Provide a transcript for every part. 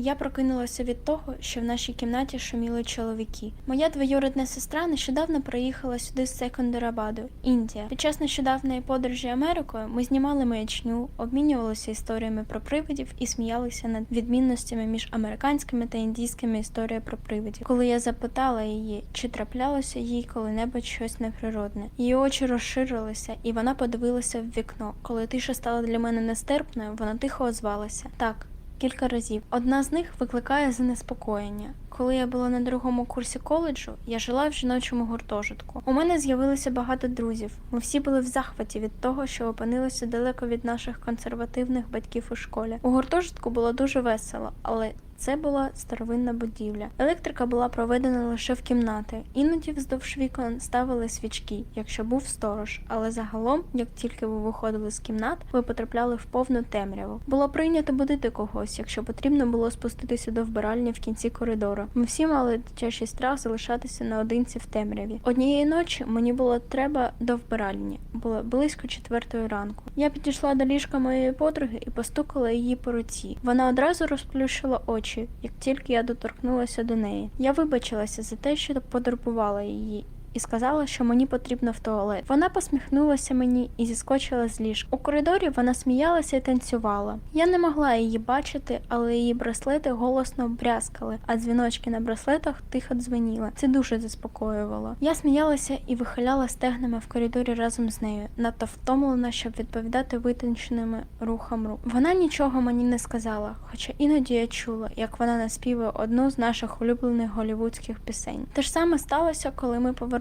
Я прокинулася від того, що в нашій кімнаті шуміли чоловіки. Моя двоюрідна сестра нещодавно приїхала сюди з Секундерабаду, Індія. Під час нещодавної подорожі Америкою ми знімали маячню, обмінювалися історіями про привидів і сміялися над відмінностями між американськими та індійськими історіями про привидів. Коли я запитала її, чи траплялося їй коли-небудь щось неприродне, її очі розширилися, і вона подивилася в вікно. Коли тиша стала для мене нестерпною, вона тихо озвалася. Так, кілька разів. Одна з них викликає занеспокоєння. Коли я була на другому курсі коледжу, я жила в жіночому гуртожитку. У мене з'явилося багато друзів. Ми всі були в захваті від того, що опинилися далеко від наших консервативних батьків у школі. У гуртожитку було дуже весело, але це була старовинна будівля. Електрика була проведена лише в кімнати. Іноді вздовж вікон ставили свічки, якщо був сторож. Але загалом, як тільки ви виходили з кімнат, ви потрапляли в повну темряву. Було прийнято будити когось, якщо потрібно було спуститися до вбиральні в кінці коридору. Ми всі мали дитячий страх залишатися наодинці в темряві. Однієї ночі мені було треба до вбиральні. Було близько четвертої ранку. Я підійшла до ліжка моєї подруги і постукала її по руці. Вона одразу розплющила очі, як тільки я доторкнулася до неї. Я вибачилася за те, що подорбувала її. І сказала, що мені потрібно в туалет. Вона посміхнулася мені і зіскочила з ліжка. У коридорі вона сміялася і танцювала. Я не могла її бачити, але її браслети голосно брязкали, а дзвіночки на браслетах тихо дзвеніли. Це дуже заспокоювало. Я сміялася і вихиляла стегнами в коридорі разом з нею, надто втомлена, щоб відповідати витонченими рухам рук. Вона нічого мені не сказала, хоча іноді я чула, як вона наспіває одну з наших улюблених голівудських пісень. Те ж саме сталося, коли ми повернулися.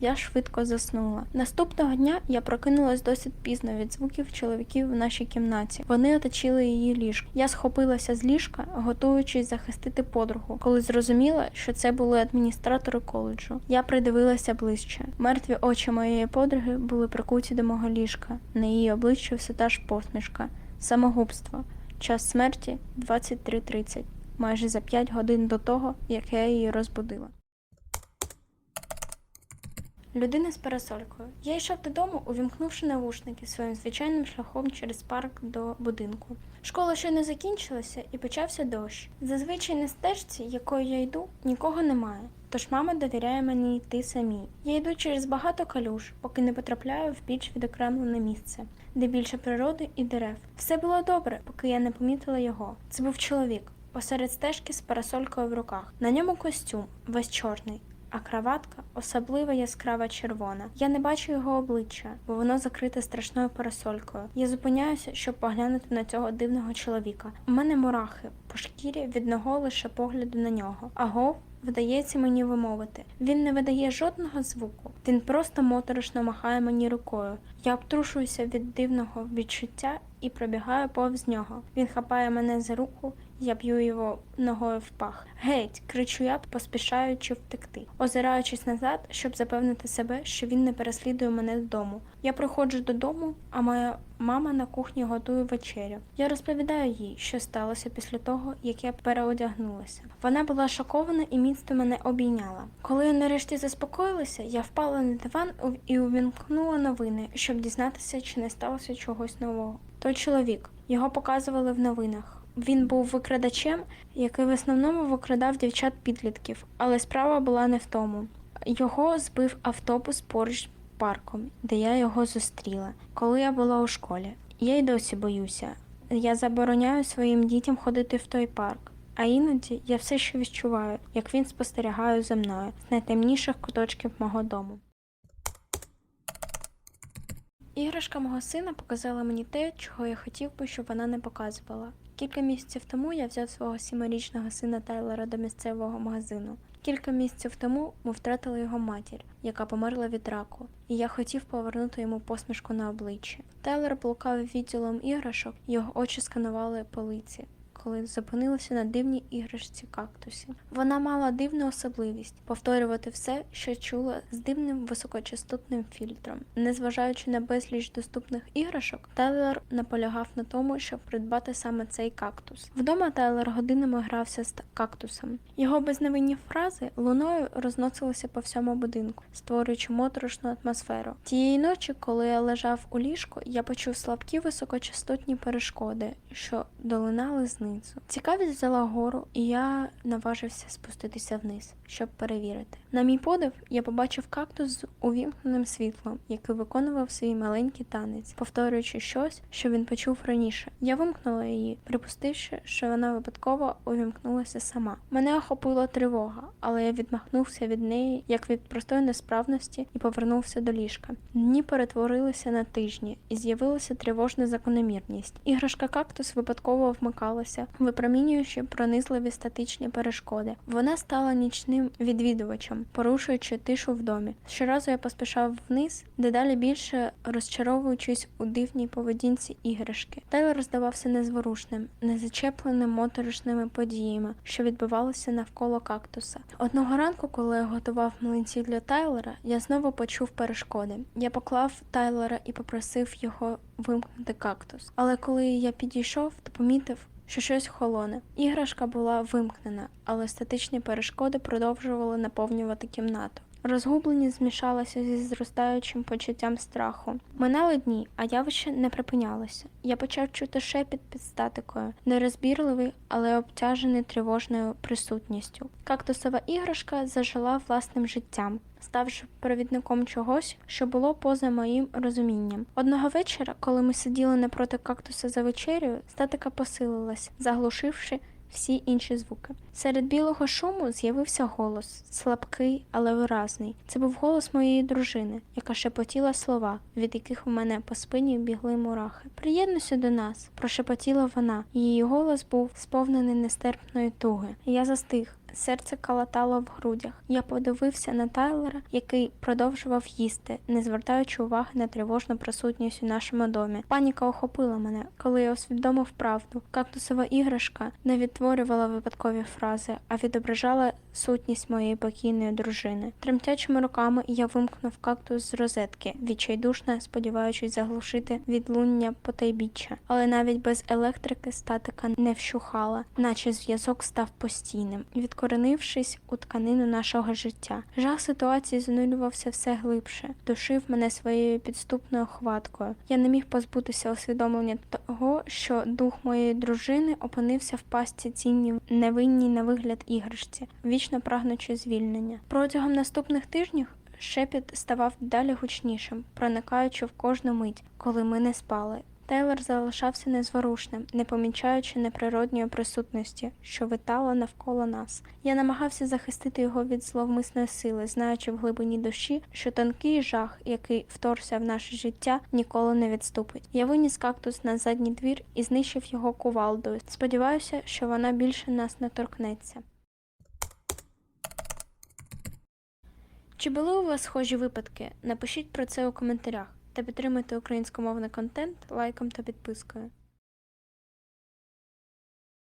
Я швидко заснула. Наступного дня я прокинулась досить пізно від звуків чоловіків в нашій кімнаті. Вони оточили її ліжко. Я схопилася з ліжка, готуючись захистити подругу, коли зрозуміла, що це були адміністратори коледжу. Я придивилася ближче. Мертві очі моєї подруги були прикуті до мого ліжка. На її обличчі все та ж посмішка. Самогубство. Час смерті 23.30. Майже за 5 годин до того, як я її розбудила. Людина з парасолькою. Я йшов додому, увімкнувши навушники своїм звичайним шляхом через парк до будинку. Школа ще не закінчилася і почався дощ. Зазвичай на стежці, якою я йду, нікого немає. Тож мама довіряє мені йти самій. Я йду через багато калюж, поки не потрапляю в більш відокремлене місце, де більше природи і дерев. Все було добре, поки я не помітила його. Це був чоловік посеред стежки з парасолькою в руках. На ньому костюм, весь чорний. А краватка особливо яскрава червона. Я не бачу його обличчя, бо воно закрите страшною парасолькою. Я зупиняюся, щоб поглянути на цього дивного чоловіка. У мене мурахи по шкірі від одного лише погляду на нього. Агов вдається мені вимовити. Він не видає жодного звуку. Він просто моторошно махає мені рукою. Я обтрушуюся від дивного відчуття і пробігаю повз нього. Він хапає мене за руку. Я б'ю його ногою в пах. Геть, кричу я, поспішаючи втекти, озираючись назад, щоб запевнити себе, що він не переслідує мене додому. Я приходжу додому, а моя мама на кухні готує вечерю. Я розповідаю їй, що сталося після того, як я переодягнулася. Вона була шокована і міцно мене обійняла. Коли я нарешті заспокоїлася, я впала на диван і увімкнула новини, щоб дізнатися, чи не сталося чогось нового. Той чоловік його показували в новинах. Він був викрадачем, який в основному викрадав дівчат підлітків, але справа була не в тому. Його збив автобус поруч з парком, де я його зустріла, коли я була у школі. Я й досі боюся. Я забороняю своїм дітям ходити в той парк. А іноді я все ще відчуваю, як він спостерігає за мною з найтемніших куточків мого дому. Іграшка мого сина показала мені те, чого я хотів би, щоб вона не показувала. Кілька місяців тому я взяв свого сімирічного сина Тайлера до місцевого магазину. Кілька місяців тому ми втратили його матір, яка померла від раку, і я хотів повернути йому посмішку на обличчі. Тайлер блукав відділом іграшок, його очі сканували полиці. Коли зупинилися на дивній іграшці кактусі. Вона мала дивну особливість повторювати все, що чула з дивним високочастотним фільтром. Незважаючи на безліч доступних іграшок, Тайлер наполягав на тому, щоб придбати саме цей кактус. Вдома Тайлер годинами грався з кактусом. Його безневинні фрази луною розносилися по всьому будинку, створюючи моторошну атмосферу. Тієї ночі, коли я лежав у ліжку, я почув слабкі високочастотні перешкоди, що долинали знизу. Криницю. Цікавість взяла гору, і я наважився спуститися вниз, щоб перевірити. На мій подив, я побачив кактус з увімкненим світлом, який виконував свій маленький танець, повторюючи щось, що він почув раніше. Я вимкнула її, припустивши, що вона випадково увімкнулася сама. Мене охопила тривога, але я відмахнувся від неї як від простої несправності і повернувся до ліжка. Дні перетворилися на тижні, і з'явилася тривожна закономірність. Іграшка кактус випадково вмикалася, випромінюючи пронизливі статичні перешкоди. Вона стала нічним відвідувачем, порушуючи тишу в домі. Щоразу я поспішав вниз, дедалі більше розчаровуючись у дивній поведінці іграшки. Тайлер здавався незворушним, незачепленим моторошними подіями, що відбувалися навколо кактуса. Одного ранку, коли я готував млинці для Тайлера, я знову почув перешкоди. Я поклав Тайлера і попросив його вимкнути кактус. Але коли я підійшов, то помітив, що щось холоне. Іграшка була вимкнена, але статичні перешкоди продовжували наповнювати кімнату. Розгубленість змішалася зі зростаючим почуттям страху. Минали дні, а явище не припинялося. Я почав чути шепіт під статикою, нерозбірливий, але обтяжений тривожною присутністю. Кактусова іграшка зажила власним життям, ставши провідником чогось, що було поза моїм розумінням. Одного вечора, коли ми сиділи напроти кактуса за вечерею, статика посилилась, заглушивши всі інші звуки. Серед білого шуму з'явився голос, слабкий, але виразний. Це був голос моєї дружини, яка шепотіла слова, від яких у мене по спині бігли мурахи. Приєднуйся до нас, прошепотіла вона. Її голос був сповнений нестерпної туги. Я застиг. Серце калатало в грудях. Я подивився на Тайлера, який продовжував їсти, не звертаючи уваги на тривожну присутність у нашому домі. Паніка охопила мене, коли я усвідомив правду. Кактусова іграшка не відтворювала випадкові фрази, а відображала сутність моєї покійної дружини. Тремтячими руками я вимкнув кактус з розетки, відчайдушно сподіваючись заглушити відлуння потайбіччя. Але навіть без електрики статика не вщухала, наче зв'язок став постійним. Відкоренившись у тканину нашого життя, жах ситуації занурювався все глибше, душив мене своєю підступною хваткою. Я не міг позбутися усвідомлення того, що дух моєї дружини опинився в пастці цінній невинній на вигляд іграшці, вічно прагнучи звільнення. Протягом наступних тижнів шепіт ставав далі гучнішим, проникаючи в кожну мить, коли ми не спали. Тейлор залишався незворушним, не помічаючи неприродньої присутності, що витала навколо нас. Я намагався захистити його від зловмисної сили, знаючи в глибині душі, що тонкий жах, який вторгся в наше життя, ніколи не відступить. Я виніс кактус на задній двір і знищив його кувалдою. Сподіваюся, що вона більше нас не торкнеться. Чи були у вас схожі випадки? Напишіть про це у коментарях та підтримуйте українськомовний контент лайком та підпискою.